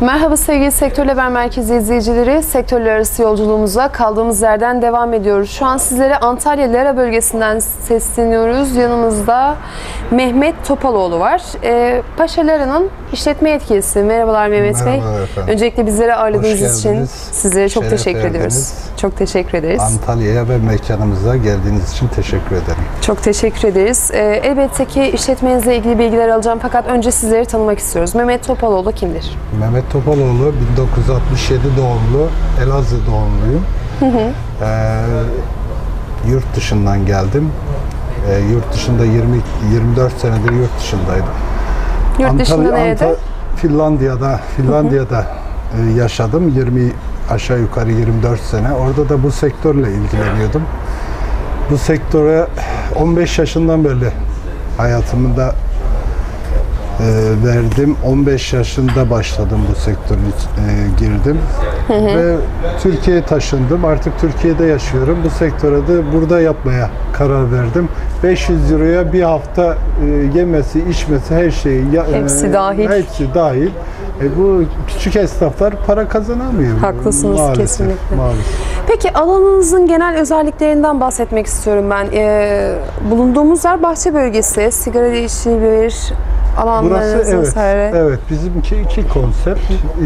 Merhaba sevgili Sektör Haber Merkezi izleyicileri. Sektörler arası yolculuğumuza kaldığımız yerden devam ediyoruz. Şu an sizlere Antalya Lera bölgesinden sesleniyoruz. Yanımızda Mehmet Topaloğlu var. Ee, Paşa Lera'nın işletme yetkilisi. Merhabalar Mehmet Bey. Merhabalar efendim. Öncelikle bizleri ağırladığınız için sizlere çok Şeref teşekkür ediyoruz. Çok teşekkür ederiz. Antalya'ya ve mekanımıza geldiğiniz için teşekkür ederim. Çok teşekkür ederiz. Ee, elbette ki işletmenizle ilgili bilgiler alacağım fakat önce sizleri tanımak istiyoruz. Mehmet Topaloğlu kimdir? Mehmet Topaloğlu 1967 doğumlu, Elazığ doğumluyum. Ee, yurt dışından geldim. Ee, yurt dışında 20 24 senedir yurt dışındaydım. Yurt dışında nerede? Finlandiya'da Finlandiya'da e, yaşadım. 20 aşağı yukarı 24 sene. Orada da bu sektörle ilgileniyordum. Bu sektöre 15 yaşından beri hayatımda e, verdim. 15 yaşında başladım bu sektöre e, girdim. Ve Türkiye'ye taşındım. Artık Türkiye'de yaşıyorum. Bu sektöre de burada yapmaya karar verdim. 500 euroya bir hafta e, yemesi, içmesi her şeyi ya- Hepsi e, dahil. Hepsi dahil. E, bu küçük esnaflar para kazanamıyor. Haklısınız, Maalesef, kesinlikle. Maalesef. Peki alanınızın genel özelliklerinden bahsetmek istiyorum ben. Ee, bulunduğumuz yer bahçe bölgesi, sigara içilir, alanlarınız Burası evet, vesaire. evet bizimki iki konsept.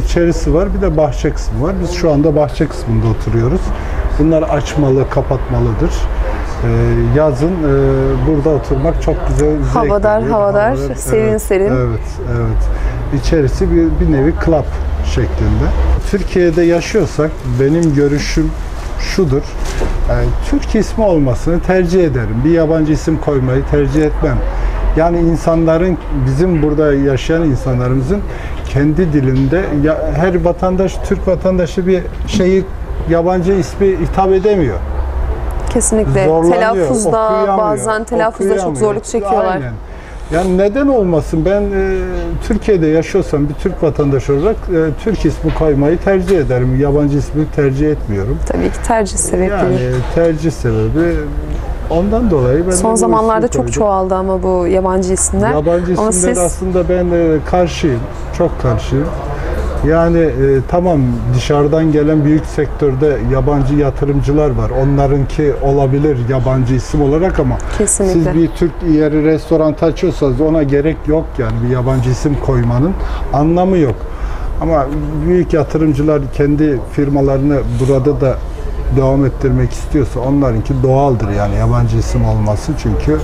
İçerisi var bir de bahçe kısmı var. Biz şu anda bahçe kısmında oturuyoruz. Bunlar açmalı, kapatmalıdır. Ee, yazın e, burada oturmak çok güzel Havadar, veriyor. havadar, serin evet, serin. Evet, evet. İçerisi bir, bir nevi club şeklinde. Türkiye'de yaşıyorsak benim görüşüm şudur. Yani Türk ismi olmasını tercih ederim. Bir yabancı isim koymayı tercih etmem. Yani insanların bizim burada yaşayan insanlarımızın kendi dilinde ya, her vatandaş Türk vatandaşı bir şeyi yabancı ismi hitap edemiyor. Kesinlikle. Zorlanıyor, Telaffuzda bazen telaffuzda çok zorluk çekiyorlar. Aynen. Yani neden olmasın? Ben e, Türkiye'de yaşıyorsam bir Türk vatandaşı olarak e, Türk ismi koymayı tercih ederim. Yabancı ismi tercih etmiyorum. Tabii ki tercih sebepleri. Yani tercih sebebi ondan dolayı ben Son zamanlarda çok koydum. çoğaldı ama bu yabancı isimler. Yabancı Ama isimler siz aslında ben e, karşıyım. Çok karşıyım. Yani e, tamam dışarıdan gelen büyük sektörde yabancı yatırımcılar var. Onlarınki olabilir yabancı isim olarak ama Kesinlikle. siz bir Türk yeri restoran açıyorsanız ona gerek yok yani bir yabancı isim koymanın anlamı yok. Ama büyük yatırımcılar kendi firmalarını burada da devam ettirmek istiyorsa onlarınki doğaldır yani yabancı isim olması çünkü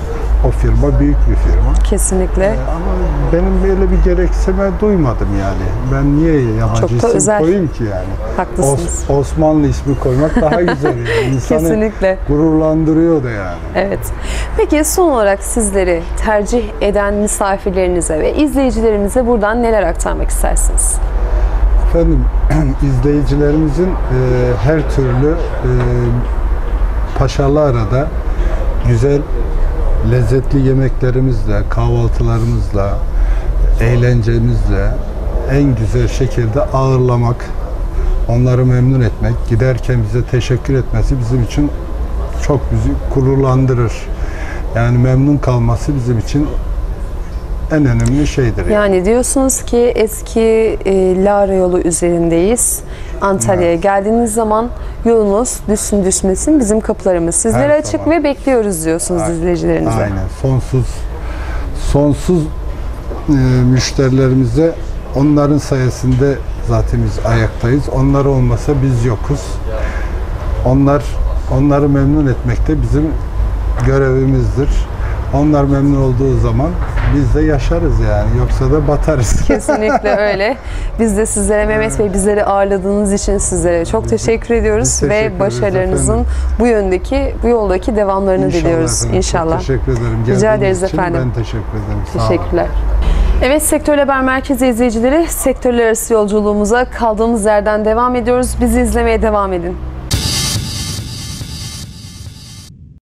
o firma büyük bir firma. kesinlikle. Ama benim böyle bir gereksime duymadım yani. Ben niye yabancı Çok isim özel. koyayım ki yani? Haklısınız. Os- Osmanlı ismi koymak daha güzel yani. İnsanı Kesinlikle. gururlandırıyor da yani. Evet. Peki son olarak sizleri tercih eden misafirlerinize ve izleyicilerimize buradan neler aktarmak istersiniz? Efendim izleyicilerimizin e, her türlü e, Paşalı arada güzel lezzetli yemeklerimizle, kahvaltılarımızla, eğlencemizle en güzel şekilde ağırlamak, onları memnun etmek, giderken bize teşekkür etmesi bizim için çok bizi gururlandırır. Yani memnun kalması bizim için en önemli şeydir. Yani diyorsunuz ki eski e, Lara yolu üzerindeyiz. Antalya'ya Evet. geldiğiniz zaman yolunuz düşsün düşmesin bizim kapılarımız sizlere Her açık zaman. ve bekliyoruz diyorsunuz Aynen. izleyicilerinize. Aynen. Sonsuz sonsuz e, müşterilerimize onların sayesinde zaten biz ayaktayız. Onlar olmasa biz yokuz. Onlar onları memnun etmek de bizim görevimizdir. Onlar memnun olduğu zaman biz de yaşarız yani. Yoksa da batarız. Kesinlikle öyle. Biz de sizlere Mehmet Bey bizleri ağırladığınız için sizlere çok teşekkür ediyoruz Biz teşekkür ve ederiz başarılarınızın efendim. bu yöndeki bu yoldaki devamlarını diliyoruz efendim. Çok inşallah. teşekkür ederim. Rica Geldiğiniz ederiz için efendim. Ben teşekkür ederim. Teşekkürler. Evet Sektör Haber Merkezi izleyicileri sektörler arası yolculuğumuza kaldığımız yerden devam ediyoruz. Bizi izlemeye devam edin.